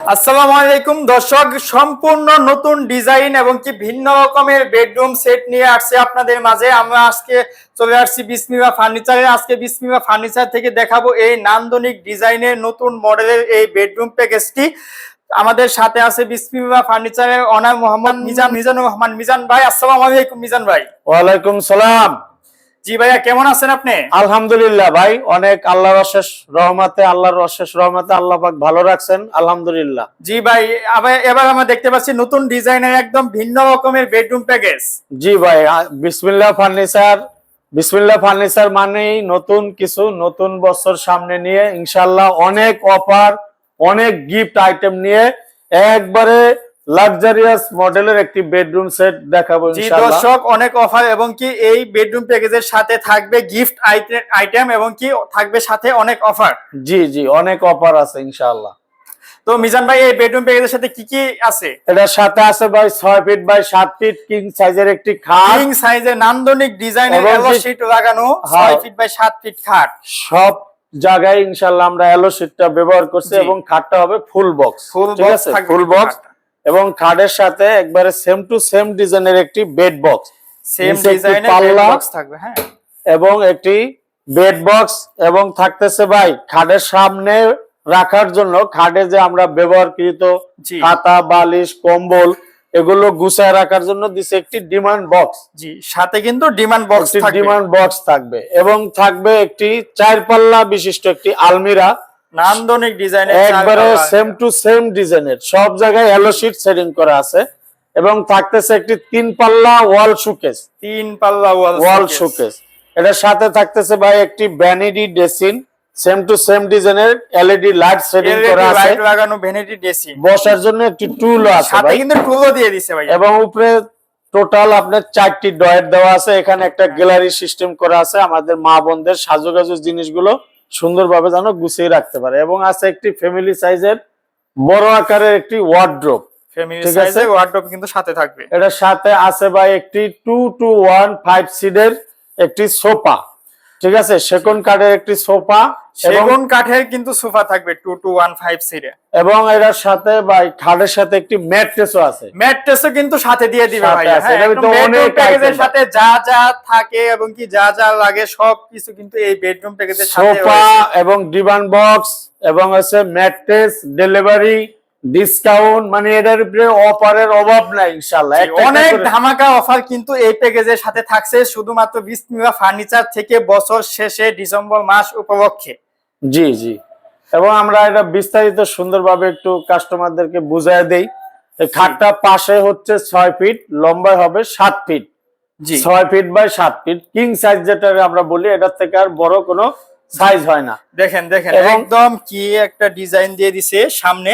আসসালামু আলাইকুম, দর্শক, সম্পূর্ণ নতুন ডিজাইন এবং কি ভিন্ন রকমের বেডরুম সেট নিয়ে আসছে আপনাদের মাঝে। আমরা আজকে চলে আসছি বিসমিমা ফার্নিচারে আজকে বিসমিমা ফার্নিচার থেকে দেখাবো এই নান্দনিক ডিজাইনের নতুন মডেলের এই বেডরুম প্যাকেজটি। আমাদের সাথে আছে বিসমিমা ফার্নিচারের অনার মোহাম্মদ মিজান মিজানুর রহমান। মিজান ভাই, আসসালামু আলাইকুম মিজান ভাই। ওয়ালাইকুম সালাম। জি ভাইয়া কেমন আছেন আপনি? আলহামদুলিল্লাহ ভাই অনেক আল্লাহর অশেষ রহমতে আল্লাহর অশেষ রহমতে আল্লাহ পাক ভালো রাখছেন আলহামদুলিল্লাহ। জি ভাই এবার আমরা দেখতে পাচ্ছি নতুন ডিজাইনের একদম ভিন্ন রকমের বেডরুম প্যাকেজ জি ভাই বিসমিল্লাহ ফার্নিচার বিসমিল্লাহ ফার্নিচার মানেই নতুন কিছু নতুন বছর সামনে নিয়ে ইনশাল্লাহ অনেক অফার অনেক গিফট আইটেম নিয়ে একবারে লাক্সারিয়াস মডেলের একটি বেডরুম সেট দেখাবো জি দর্শক অনেক অফার এবং কি এই বেডরুম প্যাকেজের সাথে থাকবে গিফট আইটেম এবং কি থাকবে সাথে অনেক অফার জি জি অনেক অফার আছে ইনশাল্লাহ তো মিজান ভাই এই বেডরুম প্যাকেজের সাথে কি কি আছে? এটার সাথে আছে ভাই ছয় ফিট বাই সাত ফিট কিং সাইজের একটি খাট। কিং সাইজের নান্দনিক ডিজাইনের এলো শীট লাগানো হ্যাঁ। 6 ফিট বাই 7 ফিট খাট। সব জায়গায় ইনশাল্লাহ আমরা অ্যালো শিটটা ব্যবহার করছি এবং খাটটা হবে ফুল বক্স ফুল বক্স থাকবে ফুল বক্স এবং খাটের সাথে একবারে সেম টু সেম ডিজাইনের একটি বেড বক্স সেম ডিজাইনের পাল্লা। বক্স থাকবে হ্যাঁ এবং একটি বেড বক্স এবং থাকতেছে ভাই খাটের সামনে রাখার জন্য খাটে যে আমরা ব্যবহারকৃত। খাতা বালিশ কম্বল এগুলো গুছায় রাখার জন্য দিছে একটি ডিমান্ড বক্স জি সাথে কিন্তু ডিমান্ড বক্স ডিমান্ড বক্স থাকবে এবং থাকবে একটি চার পাল্লা বিশিষ্ট একটি আলমিরা নান্দনিক ডিজাইনের একবারে সেম টু সেম ডিজাইনের। সব জায়গায় এলো শিট সেটিং করা আছে। এবং থাকতেছে একটি তিন পাল্লা ওয়াল শোকেস তিন পাল্লা ওয়াল শোকেস এটার সাথে থাকতেছে ভাই একটি vanity dressing same to same ডিজাইনের এলইডি লাইট সেটিং করা আছে। লাইট লাগানো ভ্যানিটি ড্রেসিং বসার জন্য একটি টুল আছে সাথে কিন্তু টুলও দিয়ে দিছে ভাই। এবং উপরে টোটাল আপনার চারটি ডয়েট দেওয়া আছে। এখানে একটা গ্যালারি সিস্টেম করা আছে। আমাদের মা বোনদের সাজুগাজু জিনিসগুলো সুন্দরভাবে যেন গুছিয়ে রাখতে পারে এবং আছে একটি ফ্যামিলি সাইজের বড় আকারের একটি ওয়ার্ড্রোপ ফ্যামিলি ঠিক আছে। সাইজের কার্ডের কিন্তু সাথে থাকবে। এটার সাথে আছে ভাই একটি টু টু ওয়ান ফাইভ সিটের একটি সোফা ঠিক আছে? সেকন্ড কাঠের একটি সোফা সেগুন কাঠের কিন্তু সোফা থাকবে টু টু ওয়ান ফাইভ সিটে এবং এটার সাথে ভাই খাটের সাথে একটি ম্যাট্রেসও আছে। ম্যাট্রেসও কিন্তু সাথে দিয়ে দিবে ভাই আছে, হ্যাঁ অনেক প্যাকেজের সাথে যা যা থাকে এবং কি যা যা লাগে সব কিছু কিন্তু এই বেডরুম প্যাকেজের সাথে সোফা এবং ডিমান্ড বক্স এবং হচ্ছে ম্যাট্রেস ডেলিভারি ডিসকাউন্ট মানে এটার উপরে অফারের অভাব নাই একটা অনেক ধামাকা অফার কিন্তু এই প্যাকেজের সাথে থাকছে শুধুমাত্র বিসমিল্লাহ ফার্নিচার থেকে বছর শেষে ডিসেম্বর মাস উপলক্ষে। জি জি। এবং আমরা এটা বিস্তারিত সুন্দরভাবে একটু কাস্টমারদেরকে বুঝায় দেই। খাটটা পাশে হচ্ছে ছয় ফিট লম্বায় হবে সাত ফিট জি। ছয় ফিট বাই সাত ফিট কিং সাইজ যেটা আমরা বলি এটার থেকে আর বড় কোনো সাইজ হয় না। দেখেন দেখেন একদম কি একটা ডিজাইন দিয়ে দিছে সামনে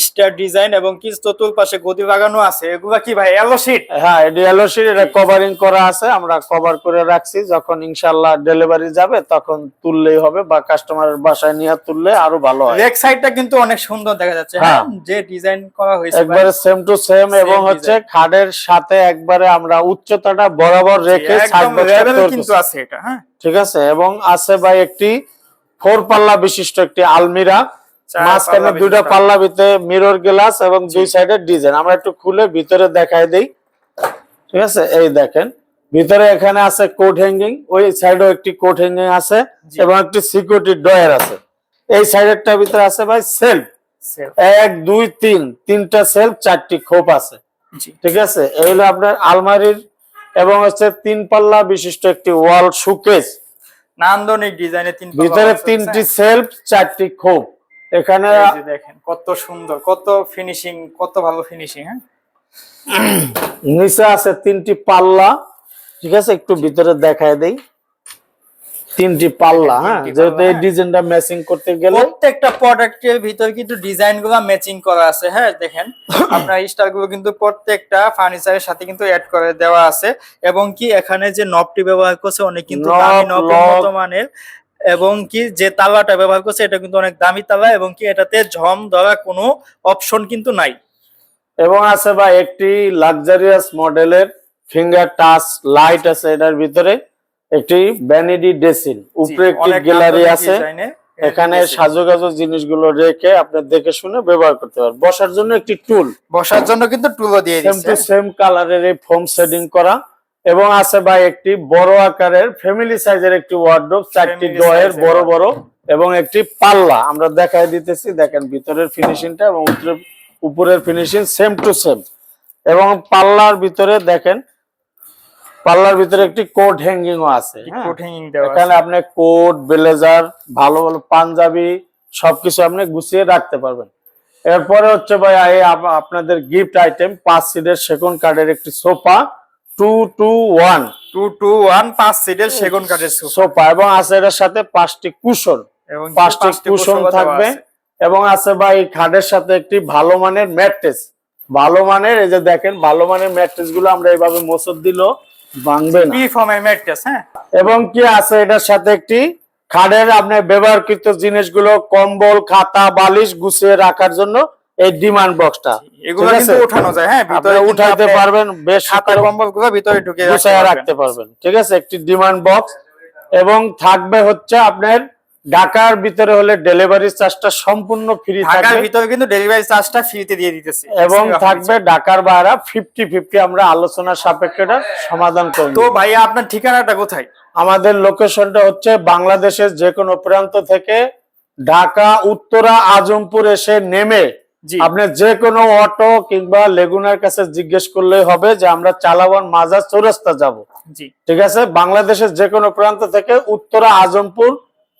স্টার ডিজাইন এবং কি চতুর্পাশে গদি লাগানো আছে। এগুলা কি ভাই এলো শীট হ্যাঁ এটি এলওসির এটা কভারিং করা আছে। আমরা কভার করে রাখছি যখন ইনশাল্লাহ ডেলিভারি যাবে তখন তুললেই হবে বা কাস্টমারের বাসায় নিয়ে তুললে আরও ভালো হয়। লেগ সাইডটা কিন্তু অনেক সুন্দর দেখা যাচ্ছে হ্যাঁ। হ্যাঁ। যে ডিজাইন করা হয়েছে একবারে সেম টু সেম এবং হচ্ছে খাড়ের সাথে একবারে আমরা উচ্চতাটা বরাবর রেখে তৈরি কিন্তু আছে এটা হ্যাঁ? ঠিক আছে? এবং আছে ভাই একটি ফোর পাল্লা বিশিষ্ট একটি আলমিরা। মাঝখানে দুইটা পাল্লা ভিতরে মিরর গ্লাস এবং দুই সাইডের ডিজাইন আমরা একটু খুলে ভিতরে দেখাই দেই। ঠিক আছে? এই দেখেন। ভিতরে এখানে আছে কোট হ্যাঙ্গিং ওই সাইডেও একটি কোট হ্যাঙ্গিং আছে এবং একটি সিকিউরিটি ডয়ার আছে। এই সাইডেরটার ভিতরে আছে ভাই সেলফ এক দুই তিন তিনটা সেলফ চারটি খোপ আছে। ঠিক আছে? এই হলো আপনার আলমারির এবং হচ্ছে তিন পাল্লা বিশিষ্ট একটি ওয়াল শোকেস। নান্দনিক ডিজাইনে তিন ভিতরে তিনটি। সেলফ চারটি খোপ। এখানে দেখেন কত সুন্দর কত ফিনিশিং কত ভালো ফিনিশিং হ্যাঁ? নিচে আছে তিনটি পাল্লা। ঠিক আছে একটু ভিতরে দেখায় দেই। তিনটি পাল্লা হ্যাঁ যেহেতু এই হ্যাঁ। ডিজাইনটা ম্যাচিং করতে গেলে প্রত্যেকটা প্রোডাক্টের ভিতর কিন্তু ডিজাইনগুলো ম্যাচিং করা আছে হ্যাঁ দেখেন আপনার স্টারগুলো কিন্তু প্রত্যেকটা ফার্নিচারের সাথে কিন্তু অ্যাড করে দেওয়া আছে এবং কি এখানে যে নবটি ব্যবহার করছে অনেক কিন্তু দামি নব লক। উন্নত মানের এবং কি যে তালাটা ব্যবহার করছে এটা কিন্তু অনেক দামি তালা এবং কি এটাতে ঝম ধরা কোনো অপশন কিন্তু নাই এবং আছে ভাই একটি লাক্সারিয়াস মডেলের ফিঙ্গার টাচ লাইট আছে এটার ভিতরে একটি ভ্যানিটি ড্রেসিং উপরে একটি গ্যালারি আছে। এখানে। সাজুগাজু জিনিসগুলো রেখে আপনি দেখে শুনে ব্যবহার করতে পারবেন বসার জন্য একটি টুল বসার জন্য কিন্তু টুলও দিয়ে সেম টু সেম কালারের এই ফোম শেডিং করা। এবং আছে ভাই একটি বড় আকারের ফ্যামিলি সাইজের একটি ওয়ার্ডরোব চারটি ডয়ের বড় বড় এবং একটি পাল্লা। আমরা দেখাই দিতেছি দেখেন ভিতরের ফিনিশিংটা এবং উপরের ফিনিশিং সেম টু সেম এবং পাল্লার ভিতরে দেখেন পাল্লার ভিতরে একটি কোট হ্যাঙ্গিং ও আছে হ্যাঁ? কোট হ্যাঙ্গিং এখানে আপনি কোট ব্লেজার ভালো ভালো পাঞ্জাবি সবকিছু আপনি গুছিয়ে রাখতে পারবেন। এরপরে হচ্ছে ভাই আপনাদের গিফট আইটেম পাঁচ সিটের সেগুন কার্ডের একটি sofa two two one two two one পাঁচ সিটের সেগুন কার্ডের সোফা। এবং আছে এটার সাথে পাঁচটি কুশন। এবং পাঁচটি পাঁচটি কুশন থাকবে। এবং আছে ভাই খাটের সাথে একটি ভালো মানের ম্যাট্রেস। ভালো মানের এই যে দেখেন ভালো মানের ম্যাট্রেসগুলো আমরা এইভাবে মোসর দিল। ভাঙবে না। ফর্মের ম্যাট্রেস হ্যাঁ? এবং কি আছে? এটার সাথে একটি খাটের আপনার ব্যবহারকৃত জিনিসগুলো কম্বল খাতা বালিশ গুছিয়ে রাখার জন্য এই ডিমান্ড বক্সটা এগুলো কিন্তু ওঠানো যায় হ্যাঁ ভিতরে উঠাতে উঠাইতে পারবেন বেশ খাতা কম্বলগুলো ভিতরে ঢুকে গুছিয়ে রাখতে পারবেন। ঠিক আছে? একটি ডিমান্ড বক্স এবং থাকবে হচ্ছে আপনার ঢাকার ভিতরে হলে ডেলিভারি চার্জটা সম্পূর্ণ ফ্রি ঢাকার ভিতরে কিন্তু ডেলিভারি চার্জটা ফ্রিতে দিয়ে দিতেছি। এবং থাকবে ঢাকার বাইরে ফিফটি ফিফটি আমরা আলোচনার সাপেক্ষেটা সমাধান করব তো ভাইয়া আপনার ঠিকানাটা কোথায়? আমাদের লোকেশনটা হচ্ছে বাংলাদেশের যে কোনো প্রান্ত থেকে ঢাকা উত্তরা আজমপুর এসে নেমে আপনি যে কোনো অটো কিংবা লেগুনার কাছে জিজ্ঞেস করলেই হবে যে আমরা চালাবান মাজার চৌরাস্তা যাব। ঠিক আছে? বাংলাদেশের যে কোনো প্রান্ত থেকে উত্তরা আজমপুর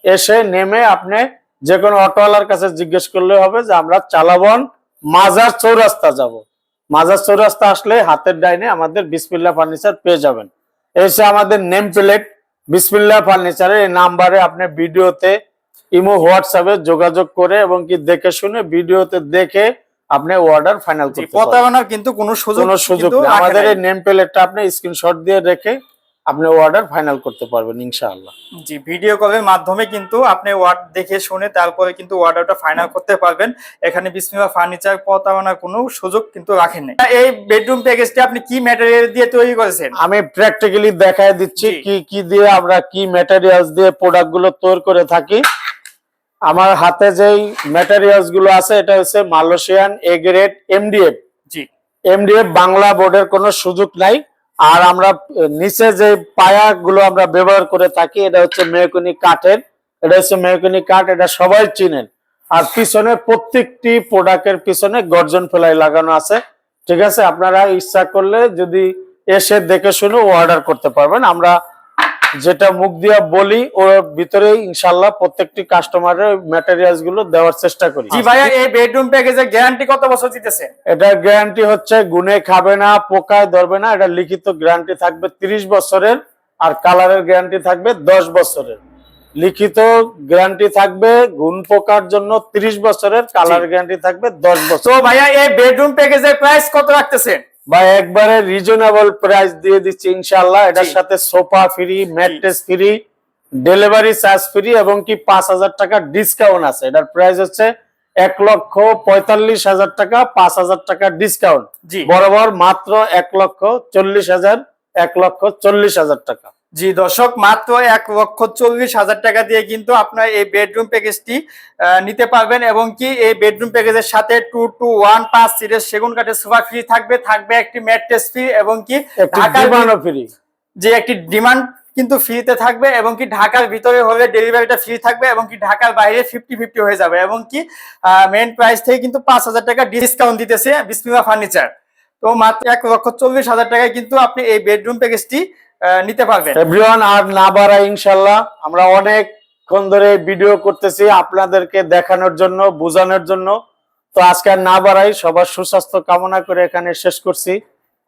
এসে নেমে আপনি যে কোনো অটোওয়ালার কাছে জিজ্ঞেস করলে হবে যে আমরা চালাবন মাজার চৌরাস্তা যাব। মাজার চৌরাস্তা আসলে হাতের ডাইনে আমাদের বিসমিল্লা ফার্নিচার পেয়ে যাবেন। এসে আমাদের নেম প্লেট বিসমিল্লা ফার্নিচারের এই নাম্বারে আপনি ভিডিওতে ইমো হোয়াটসঅ্যাপে যোগাযোগ করে এবং কি দেখে শুনে ভিডিওতে দেখে আপনি অর্ডার ফাইনাল করতে পারবেন। প্রতারণার কিন্তু কোনো সুযোগ কোনো সুযোগ আমাদের এই নেম প্লেটটা আপনি স্ক্রিনশট দিয়ে রেখে আপনি অর্ডার ফাইনাল করতে পারবেন ইনশাআল্লাহ। জি ভিডিও কলের মাধ্যমে কিন্তু আপনি ওয়ার্ড দেখে শুনে তারপরে কিন্তু অর্ডারটা ফাইনাল করতে পারবেন। এখানে বিসমিল্লাহ ফার্নিচার প্রতারণার কোনো সুযোগ কিন্তু রাখেন নাই। এই বেডরুম প্যাকেজটি আপনি কি ম্যাটেরিয়াল দিয়ে তৈরি করেছেন? আমি প্র্যাকটিক্যালি দেখায় দিচ্ছি। কি কি দিয়ে আমরা কি ম্যাটেরিয়ালস দিয়ে প্রোডাক্টগুলো তৈরি করে থাকি। আমার হাতে যেই ম্যাটেরিয়ালসগুলো আছে এটা হচ্ছে মালয়েশিয়ান এ গ্রেড এমডিএফ জি। এমডিএফ বাংলা বোর্ডের কোনো সুযোগ নাই। আর আমরা নিচে যে পায়া গুলো আমরা ব্যবহার করে থাকি, এটা হচ্ছে মেহকুনি কাঠের। এটা হচ্ছে মেহকুনি কাঠ, এটা সবাই চিনেন। আর পিছনে প্রত্যেকটি প্রোডাক্টের পিছনে গর্জন ফেলাই লাগানো আছে। ঠিক আছে? আপনারা ইচ্ছা করলে যদি এসে দেখে শুনে অর্ডার করতে পারবেন। আমরা যেটা মুখ দিয়া বলি ওর ভিতরে ইনশাল্লাহ প্রত্যেকটি কাস্টমারের ম্যাটেরিয়ালসগুলো দেওয়ার চেষ্টা করি। জি ভাইয়া এই বেডরুম প্যাকেজের গ্যারান্টি কত বছর দিতেছে? এটার গ্যারান্টি হচ্ছে গুনে খাবে না পোকায় ধরবে না এটা লিখিত গ্যারান্টি থাকবে 30 বছরের আর কালারের গ্যারান্টি থাকবে 10 বছরের। লিখিত গ্যারান্টি থাকবে গুণ পোকার জন্য 30 বছরের কালার গ্যারান্টি থাকবে 10 বছর তো ভাইয়া এই বেডরুম প্যাকেজের প্রাইস কত রাখতেছেন? বা একবারে রিজনেবল প্রাইস দিয়ে দিচ্ছি ইনশাল্লাহ এটার সাথে sofa free mattress free delivery charge free এবং কি পাঁচ হাজার টাকা ডিসকাউন্ট আছে। এটার প্রাইস হচ্ছে এক লক্ষ পঁয়তাল্লিশ হাজার টাকা পাঁচ হাজার টাকা ডিসকাউন্ট বরাবর মাত্র এক লক্ষ চল্লিশ হাজার এক লক্ষ চল্লিশ হাজার টাকা। জি দর্শক মাত্র এক লক্ষ চল্লিশ হাজার টাকা দিয়ে কিন্তু আপনার এই বেডরুম প্যাকেজটি নিতে পারবেন এবং কি এই বেডরুম প্যাকেজের সাথে টু টু ওয়ান পাঁচ সিটের সেগুন কাঠের সোফা ফ্রি থাকবে থাকবে একটি ম্যাট্রেস ফ্রি এবং কি ঢাকার ফ্রি যে একটি ডিমান্ড কিন্তু ফ্রিতে থাকবে এবং কি ঢাকার ভিতরে হলে ডেলিভারিটা ফ্রি থাকবে এবং কি ঢাকার বাইরে ফিফটি ফিফটি হয়ে যাবে এবং কি মেন প্রাইস থেকে কিন্তু পাঁচ হাজার টাকা ডিসকাউন্ট দিতেছে বিসমিলা ফার্নিচার তো মাত্র এক লক্ষ চল্লিশ হাজার টাকায় কিন্তু আপনি এই বেডরুম প্যাকেজটি নিতে পারবেন। এভরিওয়ান আর না বাড়া ইনশাল্লাহ আমরা অনেকক্ষণ ধরে ভিডিও করতেছি আপনাদেরকে দেখানোর জন্য, বোঝানোর জন্য। তো আজকে আর না বাড়াই, সবার সুস্বাস্থ্য কামনা করে এখানে শেষ করছি।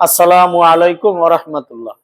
আসসালামু আলাইকুম ওরহমতুল্লাহ